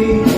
가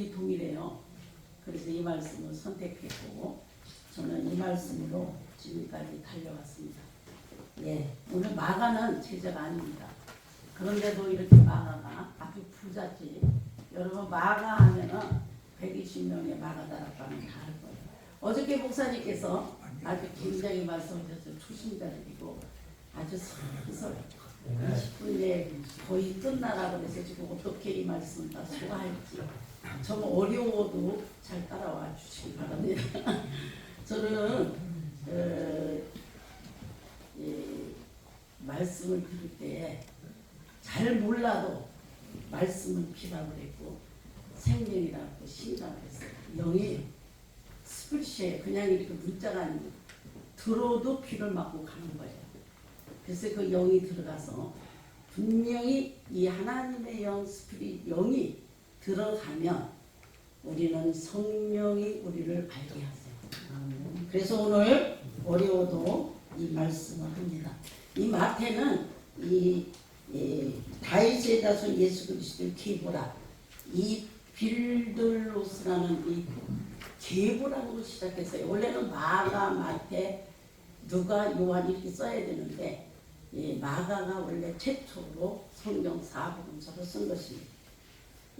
이름이 동일해요. 그래서 이 말씀을 선택했고 저는 이 말씀으로 지금까지 달려왔습니다. 예, 오늘 마가는 제자가 아닙니다. 그런데도 이렇게 마가가 아주 부잣집. 여러분 마가 하면은 120명의 마가다락방을 다할 거예요. 어저께 목사님께서 아주 굉장히 말씀하셔서 초심자들이고 아주 설설 20분에 거의 끝나라 그래서 지금 어떻게 이 말씀 다 소화할지 좀 어려워도 잘 따라와 주시기 바랍니다. 저는 어, 이 말씀을 들을 때잘 몰라도 말씀은 피라고 그랬고 생명이라고 신다고 했어요. 영이 스프리시에 그냥 이렇게 문자가 아니고 들어도 피를 맞고 가는 거예요. 그래서 그 영이 들어가서 분명히 이 하나님의 영 스피릿 영이 들어가면 우리는 성령이 우리를 알게 하세요. 그래서 오늘 어려워도 이 말씀을 합니다. 이 마태는 이, 이 다윗의 자손 예수 그리스도의 계보라 이 빌들로스라는 이 계보라고 시작했어요. 원래는 마가, 마태, 누가, 요한 이렇게 써야 되는데 이 마가가 원래 최초로 성경 사복음서를 쓴 것입니다.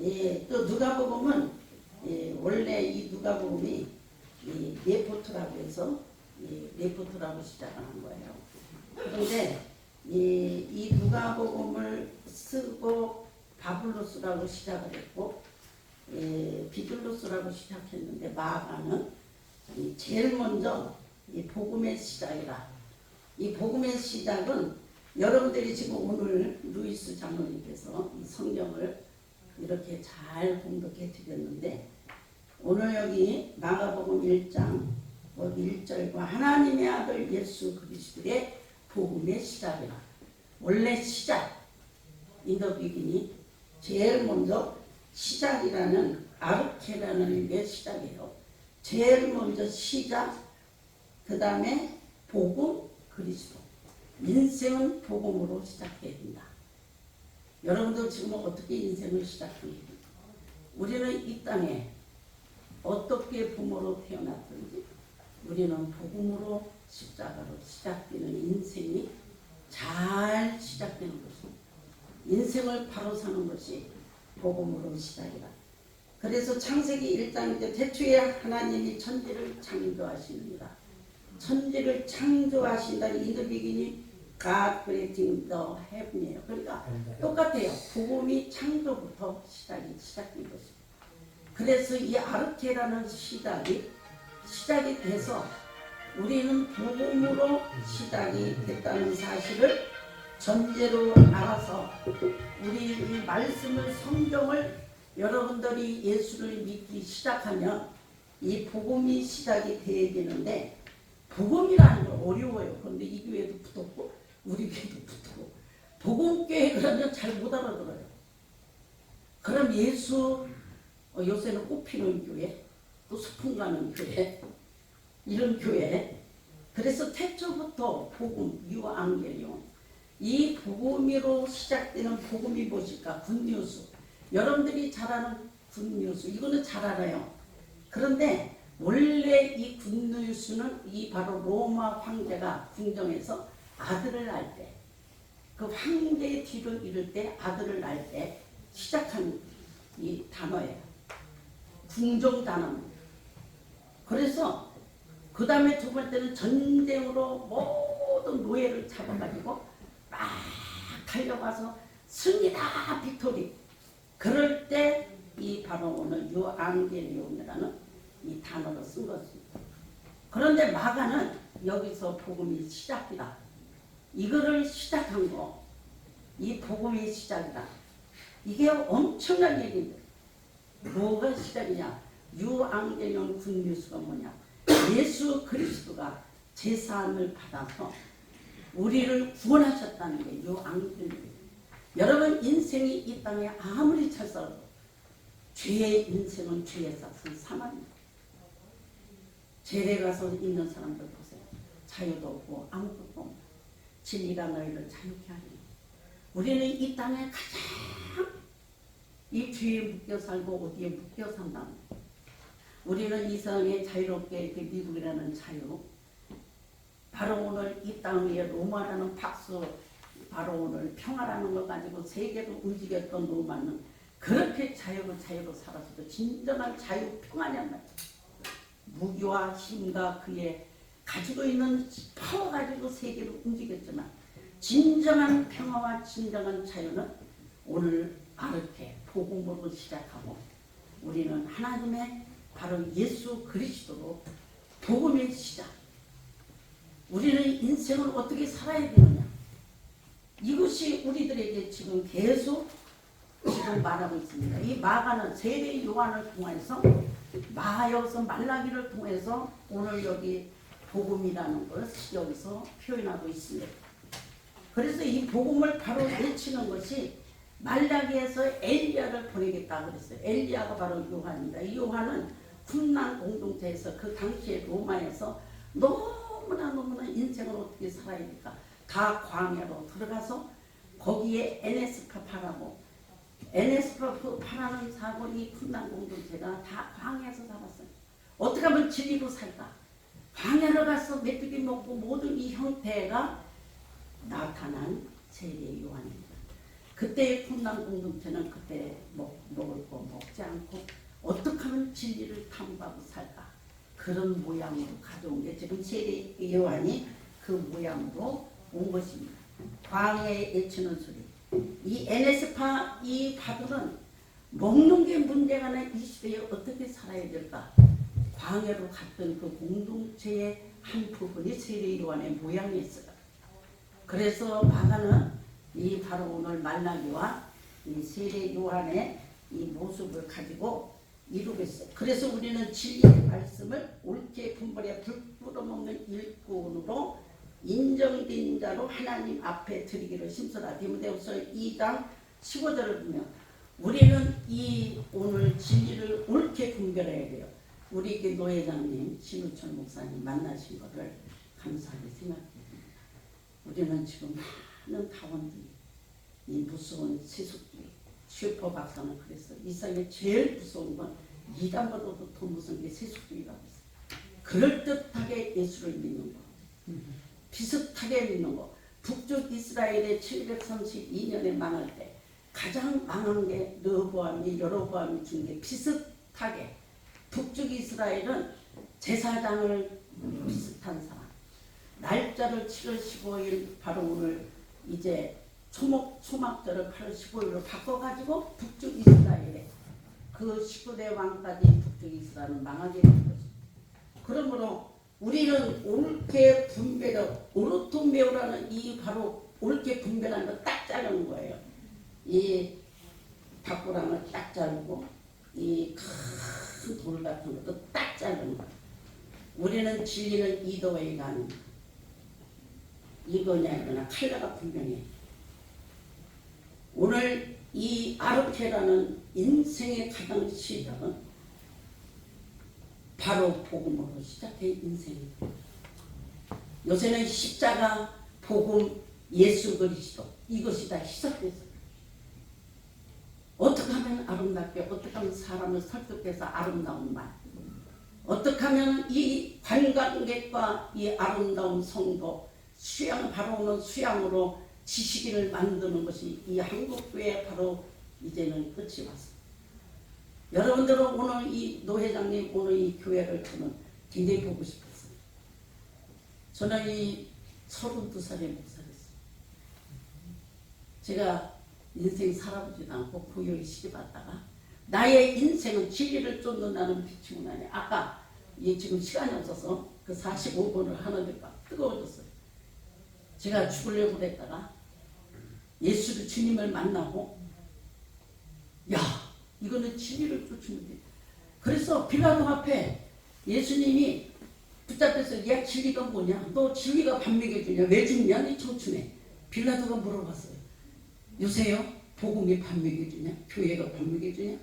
예, 또 누가복음은 예, 원래 이 누가복음이 이 네포트라고 해서 이 네포트라고 시작하는 거예요. 그런데 이, 이 누가복음을 쓰고 바블로스라고 시작을 했고 예, 비둘로스라고 시작했는데 마가는 이 제일 먼저 이 복음의 시작이라 이 복음의 시작은 여러분들이 지금 오늘 루이스 장로님께서 이 성경을 이렇게 잘 공독해 드렸는데 오늘 여기 마가복음 1장 거기 1절과 하나님의 아들 예수 그리스도의 복음의 시작이라 원래 시작 인더 비기니 제일 먼저 시작이라는 아르케라는 게 시작이에요. 제일 먼저 시작 그 다음에 복음 그리스도 인생은 복음으로 시작해야 된다. 여러분들 지금 어떻게 인생을 시작합니까? 우리는 이 땅에 어떻게 부모로 태어났든지 우리는 복음으로 십자가로 시작되는 인생이 잘 시작되는 것입니다. 인생을 바로 사는 것이 복음으로 시작이다. 그래서 창세기 1장 이제 태초에 하나님이 천지를 창조하시느니라. 천지를 창조하신다는 인더 비기니 God creating the heaven이에요. 그러니까 똑같아요. 복음이 창조부터 시작이 시작된 것입니다. 그래서 이 아르케라는 시작이 시작이 돼서 우리는 복음으로 시작이 됐다는 사실을 전제로 알아서 우리 이 말씀을 성경을 여러분들이 예수를 믿기 시작하면 이 복음이 시작이 돼야 되는데 복음이라는 건 어려워요. 그런데 이 교회도 붙었고 우리 붙고 복음교회 그러면 잘 못 알아들어요. 그럼 예수 어, 요새는 꽃피는 교회 또 소풍 가는 교회 이런 교회. 그래서 태초부터 복음 유앙겔리온 이 복음으로 시작되는 복음이 무엇일까? 굿뉴스 여러분들이 잘 아는 굿뉴스 이거는 잘 알아요. 그런데 원래 이 굿뉴스는 이 바로 로마 황제가 궁정에서 아들을 낳을 때 그 황제의 뒤로 이를 때 아들을 낳을 때 시작한 이 단어예요 궁정 단어입니다 그래서 그 다음에 두 번째는 전쟁으로 모든 노예를 잡아가지고 막 달려가서 승리다 빅토리 그럴 때 이 바로 오늘 유앙겔리온이라는 이 단어를 쓴 것입니다. 그런데 마가는 여기서 복음이 시작이다. 이거를 시작한 거, 이 복음이 시작이다. 이게 엄청난 얘기입니다. 뭐가 시작이냐? 유앙겔리온 굿뉴스가 뭐냐? 예수 그리스도가 제 사함을 받아서 우리를 구원하셨다는 게 유앙겔리온. 여러분 인생이 이 땅에 아무리 잘 살아도 죄의 인생은 죄의 싹은 사망입니다. 죄에 가서 있는 사람들 보세요. 자유도 없고 아무것도 없고 진리가 너희를 자유케 하니 우리는 이 땅에 가장 이 죄에 묶여 살고 어디에 묶여 산다. 우리는 이 세상에 자유롭게 이렇게 미국이라는 자유 바로 오늘 이 땅 위에 로마라는 박수 바로 오늘 평화라는 걸 가지고 세계를 움직였던 로마는 그렇게 자유로 자유로 살았어도 진정한 자유 평화냔 말이야. 무기와 힘과 그의 가지고 있는 파워 가지고 움직였지만 진정한 평화와 진정한 자유는 오늘 아르케 복음으로 시작하고 우리는 하나님의 바로 예수 그리스도로 복음의 시작. 우리는 인생을 어떻게 살아야 되느냐. 이것이 우리들에게 지금 계속 지금 말하고 있습니다. 이 마가는 세례 요한을 통해서 마여서 말라기를 통해서 오늘 여기 복음이라는 걸 여기서 표현하고 있습니다. 그래서 이 복음을 바로 외치는 것이 말라기에서 엘리야를 보내겠다 그랬어요. 엘리야가 바로 요한입니다. 이 요한은 훈남 공동체에서 그 당시에 로마에서 너무나 너무나 인생을 어떻게 다 광야로 들어가서 거기에 NS파파라고 NS파파라는 사고 이 푼난 공동체가 다 광야에서 살았어요. 어떻게 하면 진리로 살까? 광야로 가서 메뚜기 먹고 모든 이 형태가 나타난 세례 요한입니다. 그때의 푼난 공동체는 그때 먹, 먹을 거 먹지 않고 어떻게 하면 진리를 탐구하고 살까? 그런 모양으로 가져온 게 지금 세례 요한이 그 모양으로 온 것입니다. 광야에 외치는 소리. 이 NS파 이 가들은 먹는 게 문제가 아닌 이 시대에 어떻게 살아야 될까? 광야로 갔던 그 공동체의 한 부분이 세례 요한의 모양이었어요. 그래서 마가는 이 바로 오늘 말라기와 이 세례 요한의 이 모습을 가지고 이루겠어요. 그래서 우리는 진리의 말씀을 옳게 분별해 없는 일꾼으로 인정된 자로 하나님 앞에 드리기를 심서라. 디모데후서 2장 15절을 보면 우리는 이 오늘 진리를 옳게 분별해야 돼요. 우리 그 노회장님, 신우철 목사님 만나신 것을 감사하게 생각해요. 우리는 지금 많은 다원들이 이 무서운 세속주의 슈퍼 박사는 그랬어. 이 세상에 제일 무서운 건 이단보다도 더 무서운 게 세속주의라고 했어. 그럴듯하게 예수를 믿는 거. 비슷하게 믿는 거. 북쪽 이스라엘의 732년에 망할 때 가장 망한 게 르호보암이 여로보암이 준 게 비슷하게 북쪽 이스라엘은 제사장을 비슷한 사람 날짜를 7월 15일 바로 오늘 이제 초목 초막절을 8월 15일로 바꿔가지고 북쪽 이스라엘에 그 19대 왕까지 북쪽 이스라엘은 망하게 된 거죠. 그러므로 우리는 옳게 분별을 오르토메오라는 이 바로 옳게 분별하는 거딱 자르는 거예요. 이 닭고랑을 딱 자르고 이 큰 돌 같은 것도 딱 자르는 거예요. 우리는 진리는 이도에 가는 이거냐 이거나 칼라가 분명해. 오늘 이 아르케라는 인생의 가장 시작은 바로 복음으로 시작된 인생입니다. 요새는 십자가, 복음, 예수 그리스도 이것이 다 시작됐어요. 어떻게 하면 아름답게, 어떻게 하면 사람을 설득해서 아름다운 말, 어떻게 하면 이 관광객과 이 아름다운 성도, 수양 바로 오는 수양으로 지식인을 만드는 것이 이 한국교회 바로 이제는 끝이 왔습니다. 여러분들은 오늘 이 노회장님 오늘 이 교회를 저는 굉장히 보고 싶었어요. 저는 이 32살의 목사였어요. 제가 인생 살아보지도 않고 고요히 시집왔다가 나의 인생은 진리를 쫓는다는 나니 아까 이게 지금 시간이 없어서 그 45분을 하는데 막 뜨거워졌어요. 제가 죽으려고 그랬다가 예수를 주님을 만나고 야 이거는 진리를 돼. 그래서 빌라도 앞에 예수님이 붙잡혀서 야 진리가 뭐냐? 너 진리가 밥 먹여주냐? 왜 죽냐? 이 청춘에 빌라도가 물어봤어요. 요새요 복음이 밥 먹여주냐? 교회가 밥 먹여주냐?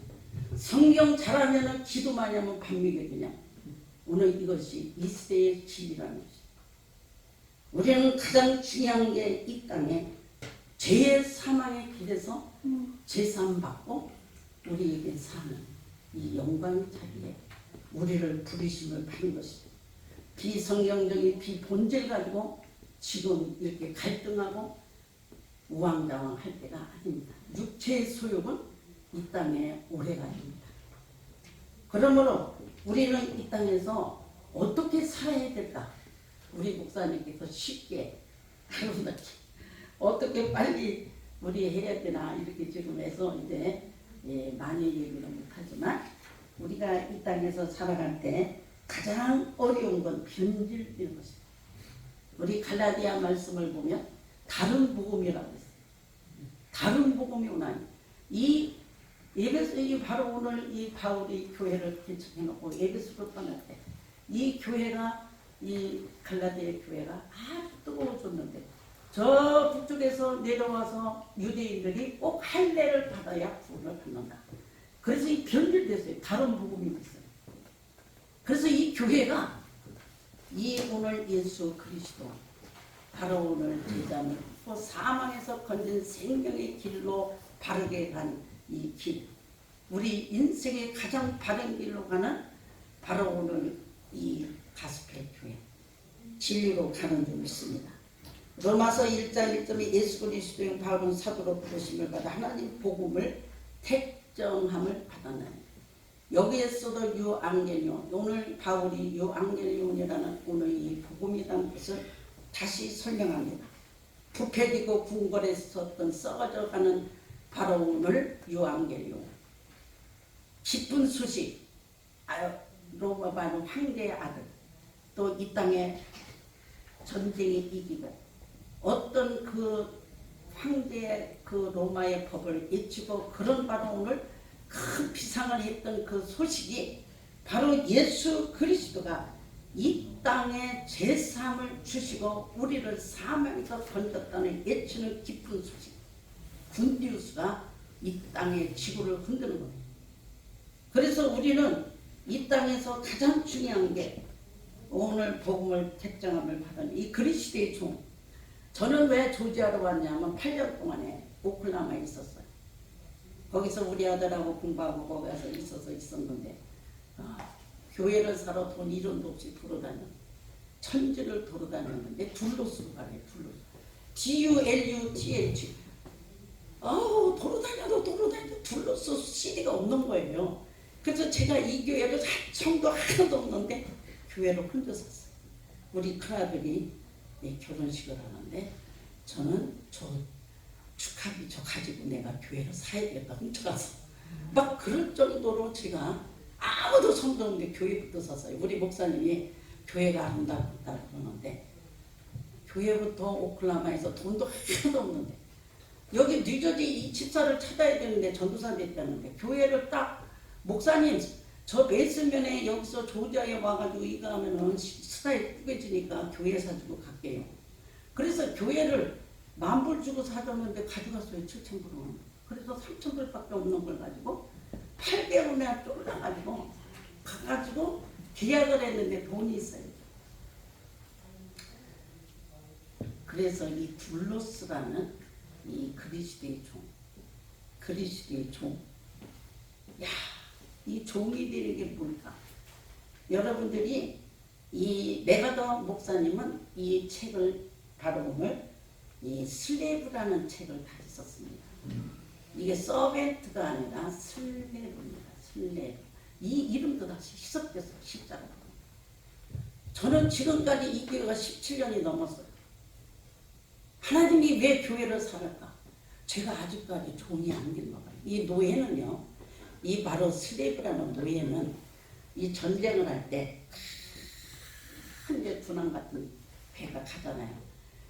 성경 잘하면은 기도 많이 하면 밥 먹여주냐? 오늘 이것이 이 시대의 진리라는 것이. 우리는 가장 중요한 게 이 땅에 죄의 사망의 길에서 제삼 받고 우리에게 사는 이 영광의 자리에 우리를 부르심을 받는 것입니다. 비성경적인 비본질 가지고 지금 이렇게 갈등하고 우왕좌왕 할 때가 아닙니다. 육체의 소욕은 이 땅에 오래 가집니다. 그러므로 우리는 이 땅에서 어떻게 살아야 될까? 우리 목사님께서 쉽게 어떻게 빨리 우리 해야 되나 이렇게 지금 해서 이제 예, 많이 얘기를 못하지만 우리가 이 땅에서 살아갈 때 가장 어려운 건 변질되는 것입니다. 우리 갈라디아 말씀을 보면 다른 복음이라고 했어요. 다른 복음이 오나니 이 예배소 이 바로 오늘 이 바울이 교회를 개척해놓고 예배소로 떠날 때 이 교회가 이 갈라디아 교회가 아주 뜨거워졌는데 저 북쪽에서 내려와서 유대인들이 꼭 할례를 받아야 구원을 받는다. 그래서 이 변질됐어요. 다른 복음이 있어요. 그래서 이 교회가 이 오늘 예수 그리스도 바로 오늘 제자는 또 사망에서 건진 생명의 길로 바르게 간 이 길. 우리 인생의 가장 바른 길로 가는 바로 오늘 이 가스펠 교회. 진리로 가는 줄 믿습니다. 로마서 1장 1절에 예수 그리스도의 바울은 사도로 부르심을 받아 하나님 복음을 택정함을 받았나니 여기에서도 유앙겔리온 오늘 바울이 유앙겔리온이라는 오늘 이 복음이라는 것을 다시 설명합니다. 부패되고 궁궐에 있었던 썩어져가는 바로 오늘 유앙겔리온 기쁜 소식 로마 바로 황제의 아들 또 이 땅에 전쟁에 이기고 어떤 그 황제의 그 로마의 법을 예치고 그런 바로 오늘 큰 비상을 했던 그 소식이 바로 예수 그리스도가 이 땅에 제사함을 주시고 우리를 사명에서 건졌다는 예치는 기쁜 소식 군디우스가 이 땅의 지구를 흔드는 겁니다. 그래서 우리는 이 땅에서 가장 중요한 게 오늘 복음을 택정함을 받은 이 그리스도의 종. 저는 왜 조지하러 왔냐면 8년 동안에 오클라마에 있었어요. 거기서 우리 아들하고 공부하고 거기 가서 있어서 있었는데 아, 교회를 사러 돈 1원도 없이 돌아다녔 천지를 돌아다녔는데 둘로스로 가래 둘로스 D-U-L-U-T-H 아우 돌아다녀도 돌아다녀도 둘로스 CD가 없는 거예요. 그래서 제가 이 교회를 성도 하나도 없는데 교회로 혼자 샀어요. 우리 큰아들이 네, 결혼식을 하는데 저는 저 축하비 저 가지고 내가 교회를 사야겠다 훔쳐가서 막 그럴 정도로 제가 아무도 성도 없는데 교회부터 샀어요. 우리 목사님이 교회가 아름답다 그러는데 교회부터 오클라마에서 돈도 하나도 없는데 여기 뉴저지 이 집사를 찾아야 되는데 전도사 됐다는데 교회를 딱 목사님 저 베이스면에 여기서 조지아에 와가지고 이거 하면은 스타일 꾸겨지니까 교회 사주고 갈게요. 그래서 교회를 만불 주고 사줬는데 가져갔어요 7천 불은. 그래서 3천 불밖에 없는 걸 가지고 8개월이나 쫄라가지고 가가지고 계약을 했는데 돈이 있어요. 그래서 이 둘로스라는 이 그리스도의 종, 그리스도의 종. 야, 이 종이 되는 게 뭘까? 여러분들이 이 메가더 목사님은 이 책을 오늘 이 슬레브라는 책을 다시 썼습니다. 이게 서벤트가 아니라 슬레브입니다. 슬레브. 이 이름도 다시 희석돼서 십자가. 저는 지금까지 이 교회가 17년이 넘었어요. 하나님이 왜 교회를 살았까? 제가 아직까지 종이 안된 거예요. 이 노예는요, 이 바로 슬레이브라는 노예는 이 전쟁을 할 때 큰 이제 군함 같은 배가 가잖아요.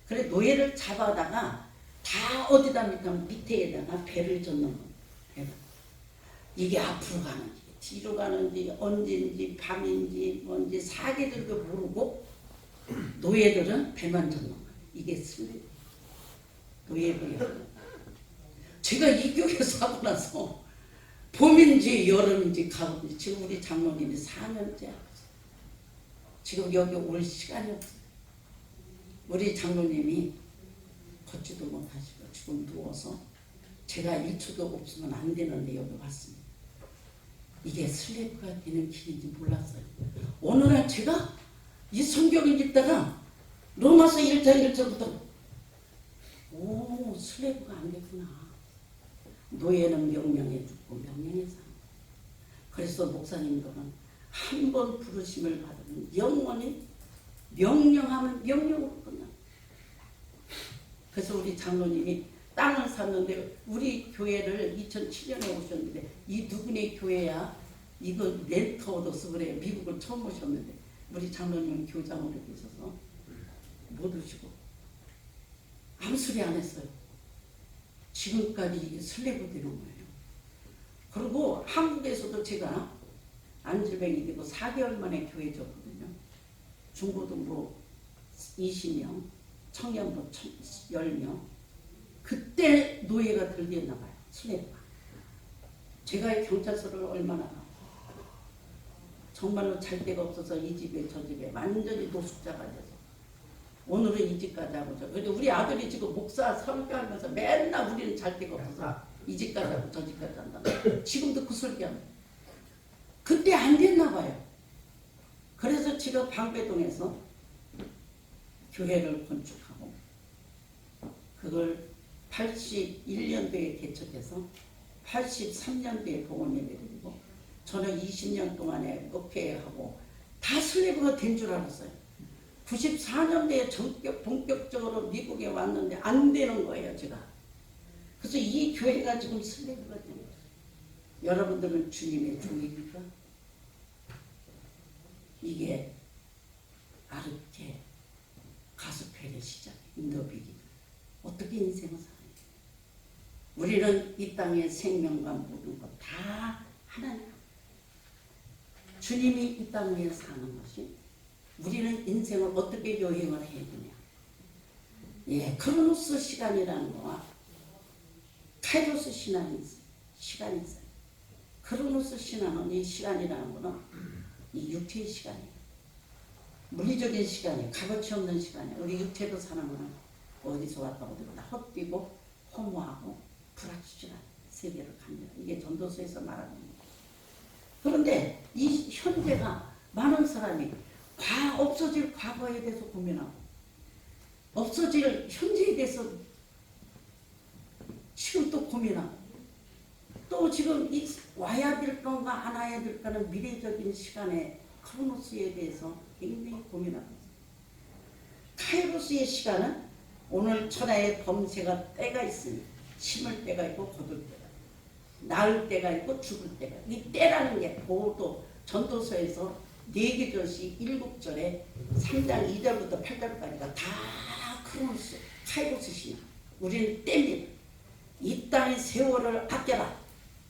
그래 노예를 잡아다가 다 어디다 밑에 밑에다가 배를 젓는 거예요. 이게 앞으로 가는지 뒤로 가는지 언제인지 밤인지 뭔지 사계들도 모르고 노예들은 배만 젓는 거예요. 이게 슬레이브. 노예들이요. 제가 이 교회에서 하고 나서 봄인지 여름인지 가을인지 지금 우리 장로님이 4년째 하고 있어요. 지금 여기 올 시간이 없어요. 우리 장로님이 걷지도 못하시고 지금 누워서 제가 1초도 없으면 안 되는데 여기 왔습니다. 이게 슬래프가 되는 길인지 몰랐어요. 어느 날 제가 이 성경을 읽다가 로마서 1장 1절부터 오 슬래프가 안 됐구나. 노예는 명령해 죽고 명령해 사. 그래서 목사님들은 한 번 부르심을 받으면 영원히 명령하면 명령으로 끝나. 그래서 우리 장로님이 땅을 샀는데 우리 교회를 2007년에 오셨는데 이 누구네 교회야? 이거 렌터 얻어서 그래 미국을 처음 오셨는데 우리 장로님은 교장으로 계셔서 못 오시고 아무 소리 안 했어요. 지금까지 이게 슬래브 되는 거예요. 그리고 한국에서도 제가 안질뱅이 되고 4개월 만에 교회 졌거든요. 중고등부 20명, 청년부 10명. 그때 노예가 들겠나 봐요. 슬래브가. 제가 경찰서를 얼마나 가. 정말로 잘 데가 없어서 이 집에 저 집에 완전히 노숙자가 돼서 오늘은 이 집까지 하고 저 근데 우리 아들이 지금 목사 설교하면서 맨날 우리는 잘 데가 없어서 이 집까지 하고 저 집까지 한다. 지금도 그 설교합니다. 그때 안 됐나 봐요. 그래서 지금 방배동에서 교회를 건축하고 그걸 81년도에 개척해서 83년도에 복원 예배드리고 저는 20년 동안에 목회하고 다 슬리브가 된 줄 알았어요. 94년도에 전격 본격적으로 미국에 왔는데 안 되는 거예요, 제가. 그래서 이 교회가 지금 거예요. 여러분들은 주님의 종입니까? 이게 아르테 가스펠의 시작, 인더비기. 어떻게 인생을 살아요? 우리는 이 땅의 생명과 모든 것 다 하나님. 주님이 이 땅 위에 사는 것이 우리는 인생을 어떻게 여행을 해야 되냐. 예, 크로노스 시간이라는 거와 카이로스 시간이 있어요. 시간이 있어요. 크로노스 시간은 이 시간이라는 거는 이 육체의 시간이에요. 물리적인 시간이에요. 값어치 없는 시간이에요. 우리 육체도 사는 거는 어디서 왔다 어디로 다 헛뛰고 허무하고 불확실한 세계를 갑니다. 이게 전도서에서 말하는 거예요. 그런데 이 현재가 많은 사람이 과 없어질 과거에 대해서 고민하고 없어질 현재에 대해서 지금 또 고민하고 또 지금 이 와야 될 건가 안 와야 될까는 미래적인 시간에 크로노스에 대해서 굉장히 고민하고 있어요. 카이로스의 시간은 오늘 천하의 범세가 때가 있으니 심을 때가 있고 거둘 때가 있고 낳을 때가 있고 죽을 때가 있고 이 때라는 게 보도 전도서에서 네개 절씩 일곱 절에 3장 2절부터 8절까지가 다 크로노스 카이로스 시나 우리는 때입니다. 이 땅의 세월을 아껴라.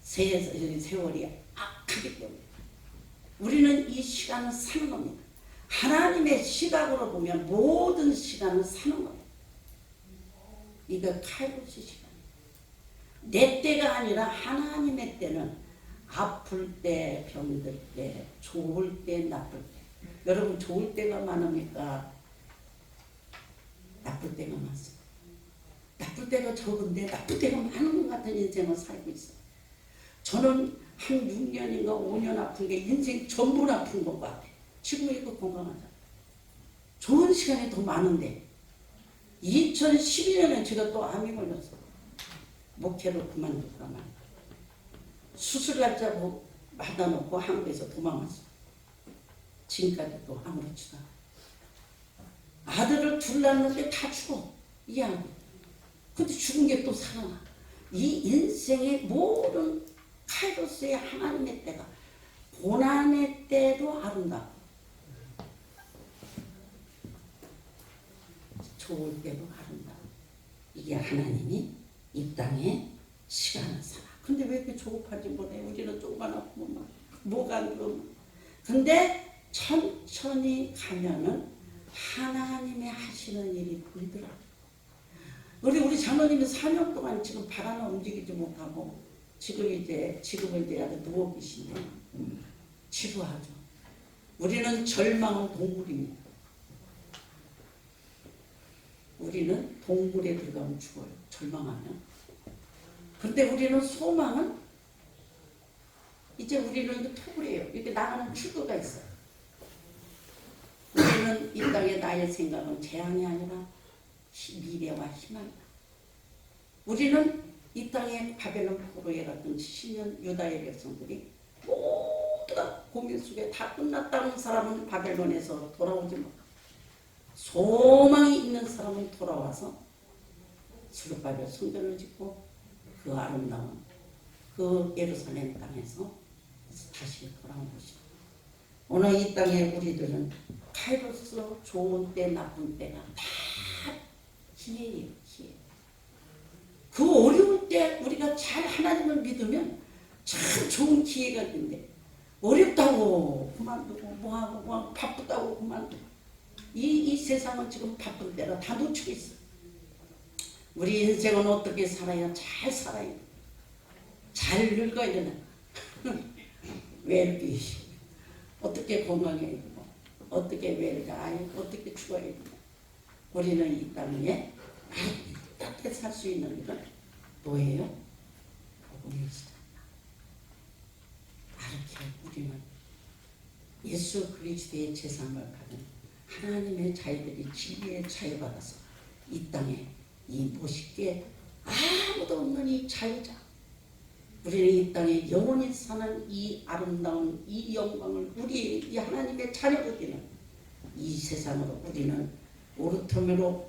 세, 세월이 악하기 때문에 우리는 이 시간을 사는 겁니다. 하나님의 시각으로 보면 모든 시간을 사는 거예요. 이거 카이로스 시간. 내 때가 아니라 하나님의 때는 아플 때, 병들 때, 좋을 때, 나쁠 때. 여러분 좋을 때가 많으니까 나쁠 때가 많습니다. 나쁠 때가 적은데 나쁠 때가 많은 것 같은 인생을 살고 있어요. 저는 한 6년인가 5년 아픈 게 인생 전부 아픈 것 같아요. 지금 이거 건강하잖아요. 좋은 시간이 더 많은데 2012년에 제가 또 암이 걸렸어요. 목회를 그만두고 말 수술 날짜 뭐 받아놓고 한국에서 도망왔어. 지금까지 또 아무렇지도 않아. 아들을 둘 낳는데 다 죽어. 이 아들. 근데 죽은 게 또 살아나. 이 인생의 모든 카이로스의 하나님의 때가 고난의 때도 아름답고 좋을 때도 아름다워. 이게 하나님이 이 땅에 시간을 살아. 근데 왜 이렇게 조급하지 못해? 우리는 조그만하고 뭐, 뭐가 안 그러면. 근데 천천히 가면은 하나님의 하시는 일이 보이더라. 우리 우리 장로님이 4년 동안 지금 발 하나 움직이지 못하고 지금 이제 지금은 이제 아주 누워 계신데 음, 지루하죠. 우리는 절망은 동물입니다. 우리는 동굴에 들어가면 죽어요. 절망하면. 근데 우리는 소망은 이제 우리는 토굴이에요. 이렇게 나가는 출구가 있어요. 우리는 이 땅에 나의 생각은 재앙이 아니라 시- 미래와 희망이다. 우리는 이 땅에 바벨론 포로에 갔던 70년 유다의 백성들이 모두가 고민 속에 다 끝났다는 사람은 바벨론에서 돌아오지 못하고 소망이 있는 사람은 돌아와서 수르바벨 성전을 짓고 그 아름다운 그 예루살렘 땅에서 다시 돌아온 것이다. 오늘 이 땅에 우리들은 카이로스 좋은 때 나쁜 때가 다 기회예요 기회. 그 어려울 때 우리가 잘 하나님을 믿으면 참 좋은 기회가 있는데 어렵다고 그만두고 뭐하고 뭐하고 바쁘다고 그만두고 이, 이 세상은 지금 바쁜 때라 다 놓치고 있어. 우리 인생은 어떻게 살아야 잘 살아야 돼. 잘 늙어야 되나. 왜 이렇게 어떻게 건강해야 되고 어떻게 아예 어떻게 죽어야 되나. 우리는 이 땅에 따뜻하게 살 수 있는 일은 뭐예요? 복음의 시작이다. 이렇게 우리는 예수 그리스도의 재산을 받은 하나님의 자녀들이 진리의 자유받아서 이 땅에 이 멋있게 아무도 없는 이 자유자 우리는 이 땅에 영원히 사는 이 아름다운 이 영광을 우리 이 하나님의 자녀들이는 이 세상으로 우리는 오르토미로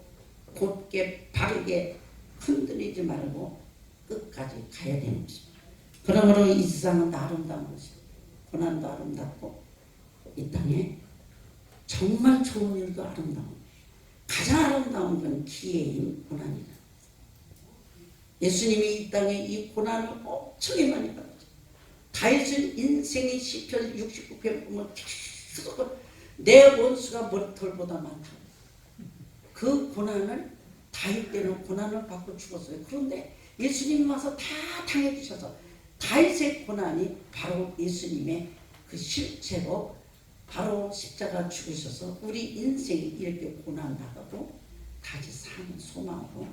곧게 바르게 흔들리지 말고 끝까지 가야 되는 것입니다. 그러므로 이 세상은 아름다운 것입니다. 고난도 아름답고 이 땅에 정말 좋은 일도 아름다운 가장 아름다운 건 기회인 고난이다. 예수님이 이 땅에 이 고난을 엄청나게 많이 받았죠. 다윗은 인생의 시편 69편 보면 계속 내 원수가 머리털보다 많다. 그 고난을 다윗 때는 고난을 받고 죽었어요. 그런데 예수님이 와서 다 당해 주셔서 다윗의 고난이 바로 예수님의 그 실체로 바로 십자가 죽으셔서 우리 인생이 이렇게 고난당하고 다시 사는 소망으로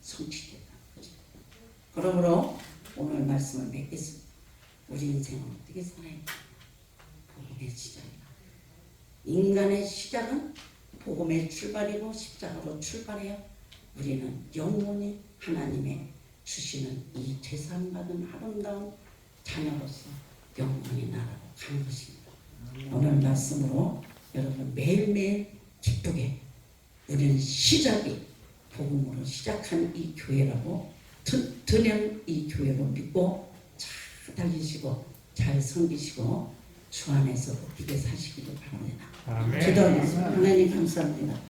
성취됐다는 거죠. 그러므로 오늘 말씀을 맺겠습니다. 우리 인생은 어떻게 살아야 돼? 복음의 시작이다. 인간의 시작은 복음의 출발이고 십자가로 출발해요. 우리는 영원히 하나님의 주시는 이 재산받은 아름다운 자녀로서 영원히 나라로 가는 것입니다. 오늘 말씀으로 여러분 매일매일 기쁘게 우리는 시작이 복음으로 시작한 이 교회라고 드- 드는 이 교회로 믿고 잘 달리시고 잘 섬기시고 주 안에서 어떻게 사시기를 바랍니다. 기도하겠습니다. 하나님 감사합니다.